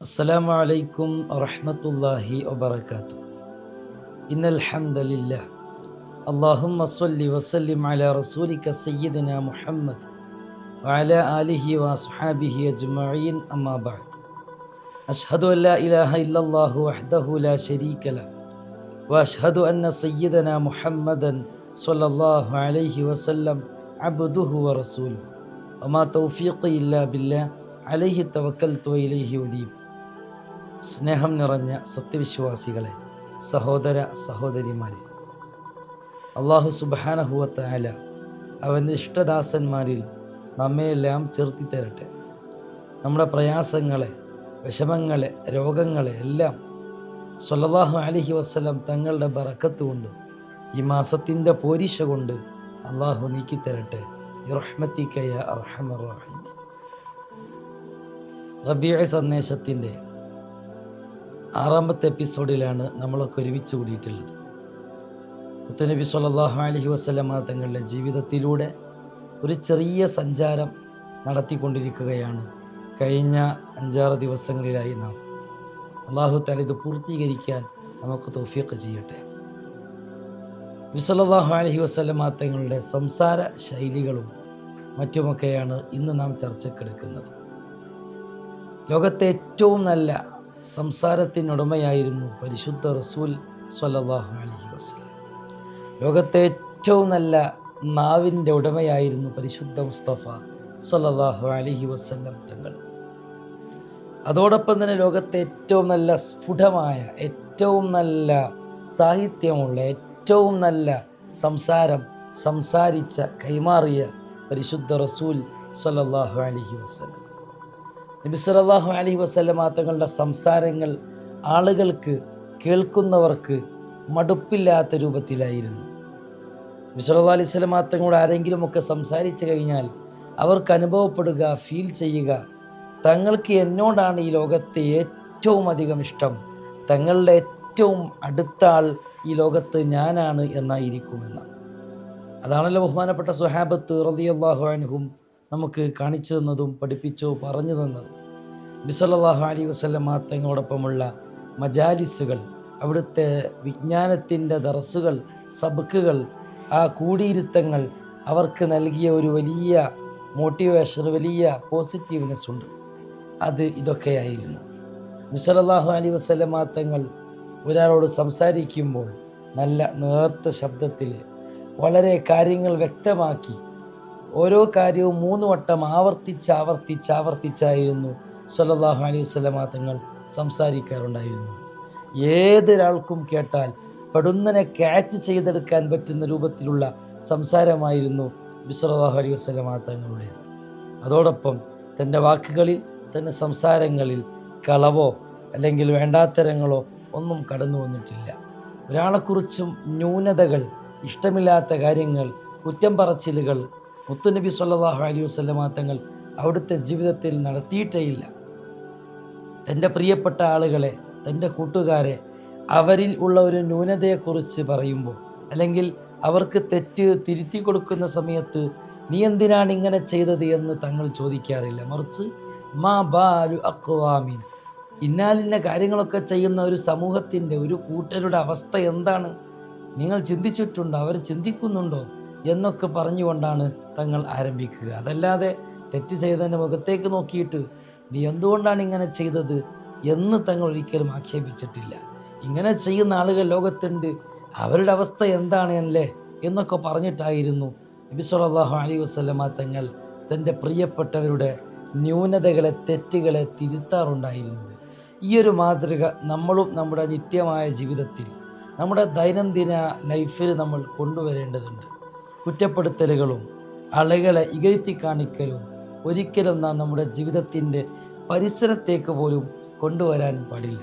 السلام عليكم ورحمة الله وبركاته إن الحمد لله اللهم صل وسلم على رسولك سيدنا محمد وعلى آله وأصحابه أجمعين أما بعد أشهد أن لا إله إلا الله وحده لا شريك له وأشهد أن سيدنا محمدا صلى الله عليه وسلم عبده ورسوله وما توفيقي إلا بالله عليه توكلت وإليه أنيب സ്നേഹം നിറഞ്ഞ സത്യവിശ്വാസികളെ സഹോദര സഹോദരിമാരെ. അള്ളാഹു സുബാനഹുവത്തായ അവന്റെ ഇഷ്ടദാസന്മാരിൽ നമ്മയെല്ലാം ചേർത്തി തരട്ടെ. നമ്മുടെ പ്രയാസങ്ങളെ വിഷമങ്ങളെ രോഗങ്ങളെ എല്ലാം സൊല്ലാഹു അലഹി വസ്ലം തങ്ങളുടെ ബറക്കത്ത് കൊണ്ട് ഈ മാസത്തിന്റെ പോരിശ കൊണ്ട് അള്ളാഹു നീക്കിത്തരട്ടെ റഹ്മത്തിക്കയ റഹീം റബിയ സന്ദേശത്തിന്റെ ആറാമത്തെ എപ്പിസോഡിലാണ് നമ്മളൊക്കെ ഒരുമിച്ച് കൂടിയിട്ടുള്ളത്. മുത്തനബി സല്ലാഹു അലഹി വസ്ലമ തങ്ങളുടെ ജീവിതത്തിലൂടെ ഒരു ചെറിയ സഞ്ചാരം നടത്തിക്കൊണ്ടിരിക്കുകയാണ്. കഴിഞ്ഞ അഞ്ചാറ് ദിവസങ്ങളിലായി നാം. അള്ളാഹു താല ഇത് പൂർത്തീകരിക്കാൻ നമുക്ക് തോഫിയൊക്കെ ചെയ്യട്ടെ. വിസലല്ലാഹു അലഹി വസ്ലമ തങ്ങളുടെ സംസാര ശൈലികളും മറ്റുമൊക്കെയാണ് ഇന്ന് നാം ചർച്ചക്കെടുക്കുന്നത് ലോകത്തെ ഏറ്റവും നല്ല സംസാരത്തിനുടമയായിരുന്നു പരിശുദ്ധ റസൂൽ സ്വല്ലല്ലാഹു അലഹി വസ്ലം ലോകത്തെ ഏറ്റവും നല്ല നാവിന്റെ ഉടമയായിരുന്നു പരിശുദ്ധ മുസ്തഫ സ്വല്ലല്ലാഹു അലഹി വസല്ലം തങ്ങൾ. അതോടൊപ്പം തന്നെ ലോകത്തെ ഏറ്റവും നല്ല സ്ഫുടമായ ഏറ്റവും നല്ല സാഹിത്യമുള്ള ഏറ്റവും നല്ല സംസാരം സംസാരിച്ച കൈമാറിയ പരിശുദ്ധ റസൂൽ സ്വല്ലല്ലാഹു അലഹി വസല്ലം. നബി സല്ലല്ലാഹു അലൈഹി വസല്ലമ തങ്ങളുടെ സംസാരങ്ങൾ ആളുകൾക്ക് കേൾക്കുന്നവർക്ക് മടുപ്പില്ലാത്ത രൂപത്തിലായിരുന്നു. നബിസ്വല്ലാ അലൈഹി തങ്ങളോട് ആരെങ്കിലുമൊക്കെ സംസാരിച്ചു കഴിഞ്ഞാൽ അവർക്ക് അനുഭവപ്പെടുക ഫീൽ ചെയ്യുക തങ്ങൾക്ക് എന്നോടാണ് ഈ ലോകത്തെ ഏറ്റവും അധികം ഇഷ്ടം തങ്ങളുടെ ഏറ്റവും അടുത്ത ആൾ ഈ ലോകത്ത് ഞാനാണ് എന്നായിരിക്കുമെന്ന് അതാണല്ലോ ബഹുമാനപ്പെട്ട സുഹാബത്ത് റളിയല്ലാഹു അൻഹും നമുക്ക് കാണിച്ചു തന്നതും പഠിപ്പിച്ചോ പറഞ്ഞു തന്നതും. ബിസലല്ലാഹു അലി വസ്ലം തങ്ങളോടൊപ്പമുള്ള മജാലിസുകൾ അവിടുത്തെ വിജ്ഞാനത്തിന്റെ ദറസുകൾ സബക്കുകൾ ആ കൂടിയിരുത്തങ്ങൾ അവർക്ക് നൽകിയ ഒരു വലിയ മോട്ടിവേഷൻ വലിയ പോസിറ്റീവ്നെസ് ഉണ്ട്. അത് ഇതൊക്കെയായിരുന്നു. മിസലല്ലാഹു അലി വസ്ലം തങ്ങൾ ഒരാളോട് സംസാരിക്കുമ്പോൾ നല്ല നേർത്ത ശബ്ദത്തിൽ വളരെ കാര്യങ്ങൾ വ്യക്തമാക്കി ഓരോ കാര്യവും മൂന്ന് വട്ടം ആവർത്തിച്ച് ആവർത്തിച്ച് ആവർത്തിച്ചായിരുന്നു സല്ലല്ലാഹു അലൈഹി വസല്ലമ തങ്ങൾ സംസാരിക്കാറുണ്ടായിരുന്നത്. ഏതൊരാൾക്കും കേട്ടാൽ പെടുന്നനെ ക്യാച്ച് ചെയ്തെടുക്കാൻ പറ്റുന്ന രൂപത്തിലുള്ള സംസാരമായിരുന്നു ബിസ്വല്ലാഹു അലൈഹി വസല്ലമ തങ്ങളുടേത്. അതോടൊപ്പം തന്റെ വാക്കുകളിൽ തന്റെ സംസാരങ്ങളിൽ കളവോ അല്ലെങ്കിൽ വേണ്ടാത്തരങ്ങളോ ഒന്നും കടന്നു വന്നിട്ടില്ല. ഒരാളെക്കുറിച്ചും ന്യൂനതകൾ ഇഷ്ടമില്ലാത്ത കാര്യങ്ങൾ കുറ്റം പറച്ചിലുകൾ മുത്തുനബി സല്ലാഹു അലൈഹി വസ്ലമ തങ്ങൾ അവിടുത്തെ ജീവിതത്തിൽ നടത്തിയിട്ടേ ഇല്ല തന്റെ പ്രിയപ്പെട്ട ആളുകളെ തന്റെ കൂട്ടുകാരെ അവരിൽ ഉള്ള ഒരു ന്യൂനതയെക്കുറിച്ച് പറയുമ്പോൾ അല്ലെങ്കിൽ അവർക്ക് തെറ്റ് തിരുത്തി കൊടുക്കുന്ന സമയത്ത് നീ എന്തിനാണ് ഇങ്ങനെ ചെയ്തത് എന്ന് തങ്ങൾ ചോദിക്കാറില്ല. മറിച്ച് മാ ബാലു അക്വാമീൻ ഇന്നാലിന്ന കാര്യങ്ങളൊക്കെ ചെയ്യുന്ന ഒരു സമൂഹത്തിന്റെ ഒരു കൂട്ടരുടെ അവസ്ഥ എന്താണ്? നിങ്ങൾ ചിന്തിച്ചിട്ടുണ്ടോ? അവർ ചിന്തിക്കുന്നുണ്ടോ? എന്നൊക്കെ പറഞ്ഞുകൊണ്ടാണ് തങ്ങൾ ആരംഭിക്കുക. അതല്ലാതെ തെറ്റ് ചെയ്തതിന്റെ മുഖത്തേക്ക് നോക്കിയിട്ട് നീ എന്തുകൊണ്ടാണ് ഇങ്ങനെ ചെയ്തത് എന്ന് തങ്ങൾ ഒരിക്കലും ആക്ഷേപിച്ചിട്ടില്ല. ഇങ്ങനെ ചെയ്യുന്ന ആളുകൾ ലോകത്തുണ്ട്. അവരുടെ അവസ്ഥ എന്താണ് അല്ലേ എന്നൊക്കെ പറഞ്ഞിട്ടായിരുന്നു നബി സല്ലല്ലാഹു അലൈഹി വസല്ലമ തങ്ങൾ തന്റെ പ്രിയപ്പെട്ടവരുടെ ന്യൂനതകളെ തെറ്റുകളെ തിരുത്താറുണ്ടായിരുന്നത്. ഈ ഒരു മാതൃക നമ്മളും നമ്മുടെ നിത്യമായ ജീവിതത്തിൽ നമ്മുടെ ദൈനംദിന ലൈഫിൽ നമ്മൾ കൊണ്ടുവരേണ്ടതുണ്ട്. കുറ്റപ്പെടുത്തലുകളും അളകളെ ഇകഴ്ത്തി കാണിക്കലും ഒരിക്കലും നാം നമ്മുടെ ജീവിതത്തിന്റെ പരിസരത്തേക്ക് പോലും കൊണ്ടുവരാൻ പാടില്ല.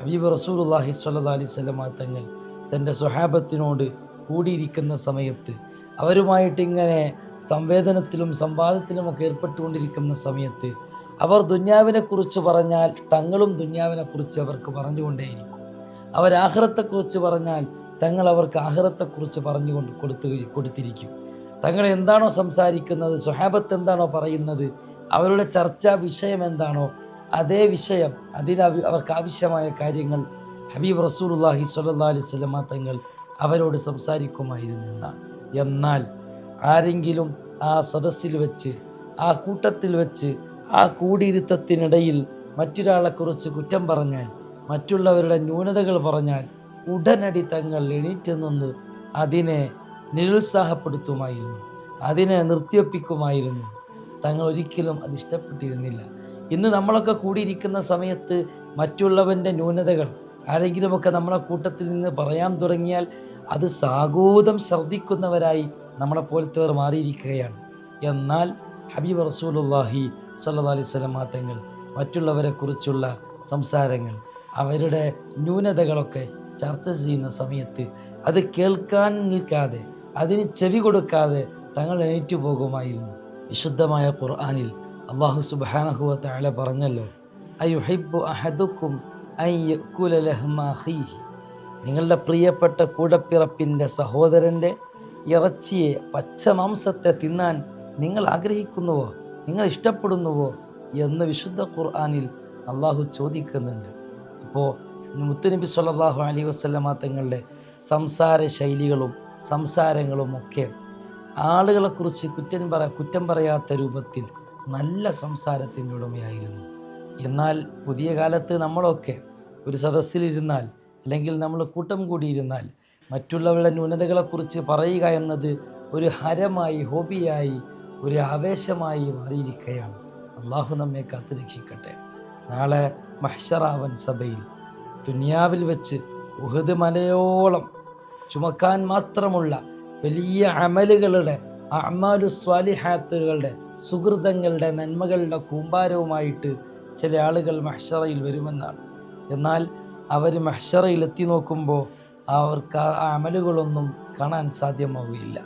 ഹബീബ് റസൂലുല്ലാഹി സ്വല്ലാ അലൈഹി സ്വലമ തങ്ങൾ തന്റെ സ്വഹാബത്തിനോട് കൂടിയിരിക്കുന്ന സമയത്ത് അവരുമായിട്ട് ഇങ്ങനെ സംവേദനത്തിലും സംവാദത്തിലുമൊക്കെ ഏർപ്പെട്ടുകൊണ്ടിരിക്കുന്ന സമയത്ത് അവർ ദുന്യാവിനെക്കുറിച്ച് പറഞ്ഞാൽ തങ്ങളും ദുന്യാവിനെക്കുറിച്ച് അവർക്ക് പറഞ്ഞുകൊണ്ടേയിരിക്കും. അവർ ആഹ്റത്തെക്കുറിച്ച് പറഞ്ഞാൽ തങ്ങൾ അവർക്ക് ആഹ്റത്തെക്കുറിച്ച് പറഞ്ഞു കൊണ്ട് കൊടുത്തു കൊടുത്തിരിക്കും. തങ്ങൾ എന്താണോ സംസാരിക്കുന്നത് സുഹാബത്ത് എന്താണോ പറയുന്നത് അവരുടെ ചർച്ചാ വിഷയം എന്താണോ അതേ വിഷയം അവ- അവർക്ക് ആവശ്യമായ കാര്യങ്ങൾ ഹബീബ് റസൂലുള്ളാഹി സ്വല്ലല്ലാഹി അലൈഹി സ്വലമ തങ്ങൾ അവരോട് സംസാരിക്കുമായിരുന്നു എന്നാണ്. എന്നാൽ ആരെങ്കിലും ആ സദസ്സിൽ വെച്ച് ആ കൂട്ടത്തിൽ വെച്ച് ആ കൂടിയിരുത്തത്തിനിടയിൽ മറ്റൊരാളെക്കുറിച്ച് കുറ്റം പറഞ്ഞാൽ മറ്റുള്ളവരുടെ ന്യൂനതകൾ പറഞ്ഞാൽ ഉടനടി തങ്ങൾ എണീറ്റ് നിന്ന് അതിനെ നിരുത്സാഹപ്പെടുത്തുമായിരുന്നു. അതിനെ നിർത്തിയൊപ്പിക്കുമായിരുന്നു തങ്ങൾ ഒരിക്കലും അത് ഇഷ്ടപ്പെട്ടിരുന്നില്ല. ഇന്ന് നമ്മളൊക്കെ കൂടിയിരിക്കുന്ന സമയത്ത് മറ്റുള്ളവന്റെ ന്യൂനതകൾ ആരെങ്കിലുമൊക്കെ നമ്മളെ കൂട്ടത്തിൽ നിന്ന് പറയാൻ തുടങ്ങിയാൽ അത് സാഗോദം ശ്രദ്ധിക്കുന്നവരായി നമ്മളെ പോലത്തവർ മാറിയിരിക്കുകയാണ്. എന്നാൽ ഹബീബ് റസൂലുള്ളാഹി സല്ലാ അലൈഹി വസല്ലമ തങ്ങൾ മറ്റുള്ളവരെക്കുറിച്ചുള്ള സംസാരങ്ങൾ അവരുടെ ന്യൂനതകളൊക്കെ ചർച്ച ചെയ്യുന്ന സമയത്ത് അത് കേൾക്കാൻ നിൽക്കാതെ അതിന് ചെവി കൊടുക്കാതെ തങ്ങൾ എണീറ്റു പോകുമായിരുന്നു. വിശുദ്ധമായ ഖുർആാനിൽ അള്ളാഹു സുബാനഹുവ തആല പറഞ്ഞല്ലോ നിങ്ങളുടെ പ്രിയപ്പെട്ട കൂടപ്പിറപ്പിന്റെ സഹോദരന്റെ ഇറച്ചിയെ പച്ചമാംസത്തെ തിന്നാൻ നിങ്ങൾ ആഗ്രഹിക്കുന്നുവോ നിങ്ങൾ ഇഷ്ടപ്പെടുന്നുവോ എന്ന് വിശുദ്ധ ഖുർആാനിൽ അള്ളാഹു ചോദിക്കുന്നുണ്ട്. അപ്പോൾ മുത്തുനബി സല്ലല്ലാഹു അലി വസല്ലമ തങ്ങളുടെ സംസാര ശൈലികളും സംസാരങ്ങളും ഒക്കെ ആളുകളെക്കുറിച്ച് കുറ്റം പറ കുറ്റം പറയാത്ത രൂപത്തിൽ നല്ല സംസാരത്തിന്റെ ഉടമയായിരുന്നു. എന്നാൽ പുതിയ കാലത്ത് നമ്മളൊക്കെ ഒരു സദസ്സിലിരുന്നാൽ അല്ലെങ്കിൽ നമ്മൾ കൂട്ടം കൂടിയിരുന്നാൽ മറ്റുള്ളവരുടെ ന്യൂനതകളെക്കുറിച്ച് പറയുക എന്നത് ഒരു ഹരമായി ഹോബിയായി ഒരു ആവേശമായി മാറിയിരിക്കുകയാണ്. അള്ളാഹു നമ്മെ കാത്തു രക്ഷിക്കട്ടെ നാളെ മഹ്ഷറാവൻ സഭയിൽ ദുനിയാവിൽ വെച്ച് ഉഹദ് മലയോളം ചുമക്കാൻ മാത്രമുള്ള വലിയ അമലുകളുടെ അമാലു സ്വാലിഹാത്തുകളുടെ സുഹൃതങ്ങളുടെ നന്മകളുടെ കൂമ്പാരവുമായിട്ട് ചില ആളുകൾ മഹ്ഷറയിൽ വരുമെന്നാണ്. എന്നാൽ അവർ മഹ്ഷറയിൽ എത്തി നോക്കുമ്പോൾ അവർക്ക് ആ അമലുകളൊന്നും കാണാൻ സാധ്യമാവുകയില്ല.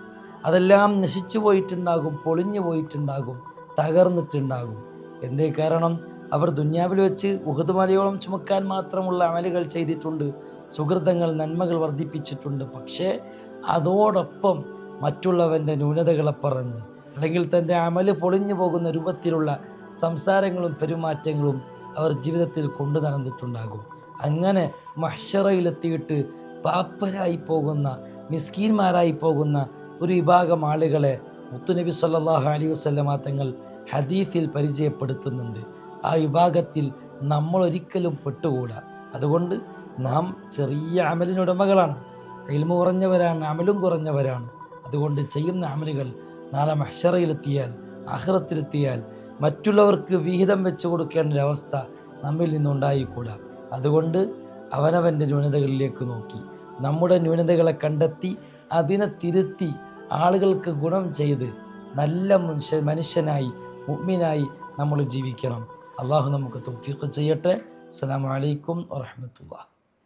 അതെല്ലാം നശിച്ചു പോയിട്ടുണ്ടാകും പൊളിഞ്ഞു പോയിട്ടുണ്ടാകും തകർന്നിട്ടുണ്ടാകും. എന്തേ കാരണം? അവർ ദുന്യാവിൽ വെച്ച് ഉഹദുമലയോളം ചുമക്കാൻ മാത്രമുള്ള അമലുകൾ ചെയ്തിട്ടുണ്ട്. സുഹൃതങ്ങൾ നന്മകൾ വർദ്ധിപ്പിച്ചിട്ടുണ്ട്. പക്ഷേ അതോടൊപ്പം മറ്റുള്ളവന്റെ ന്യൂനതകളെ പറഞ്ഞ് അല്ലെങ്കിൽ തന്റെ അമൽ പൊളിഞ്ഞു പോകുന്ന രൂപത്തിലുള്ള സംസാരങ്ങളും പെരുമാറ്റങ്ങളും അവർ ജീവിതത്തിൽ കൊണ്ടു നടന്നിട്ടുണ്ടാകും. അങ്ങനെ മഹ്ഷറയിലെത്തിയിട്ട് പാപ്പരായി പോകുന്ന മിസ്കീന്മാരായി പോകുന്ന ഒരു വിഭാഗം ആളുകളെ മുത്തുനബി സല്ലാഹു അലൈഹി വസല്ലമ തങ്ങൾ ഹദീസിൽ പരിചയപ്പെടുത്തുന്നുണ്ട്. ആ വിഭാഗത്തിൽ നമ്മൾ ഒരിക്കലും പെട്ടുകൂടാ. അതുകൊണ്ട് നാം ചെറിയ അമലിനുടമകളാണ് ഇൽമ കുറഞ്ഞവരാണ് അമലും കുറഞ്ഞവരാണ്. അതുകൊണ്ട് ചെയ്യുന്ന അമലുകൾ നാളെ മഹ്ഷറയിലെത്തിയാൽ അഹ്റത്തിലെത്തിയാൽ മറ്റുള്ളവർക്ക് വിഹിതം വെച്ച് കൊടുക്കേണ്ട ഒരവസ്ഥ നമ്മിൽ നിന്നുണ്ടായിക്കൂടാ. അതുകൊണ്ട് അവനവന്റെ ന്യൂനതകളിലേക്ക് നോക്കി. നമ്മുടെ ന്യൂനതകളെ കണ്ടെത്തി അതിനെ തിരുത്തി ആളുകൾക്ക് ഗുണം ചെയ്ത് നല്ല മനുഷ്യ മനുഷ്യനായി മുഗ്മിനായി നമ്മൾ ജീവിക്കണം. അള്ളാഹു നമുക്ക് തൗഫീഖ് ചെയ്യട്ടെ. അസ്സലാമു അലൈക്കും വറഹ്മത്തുള്ളാഹി.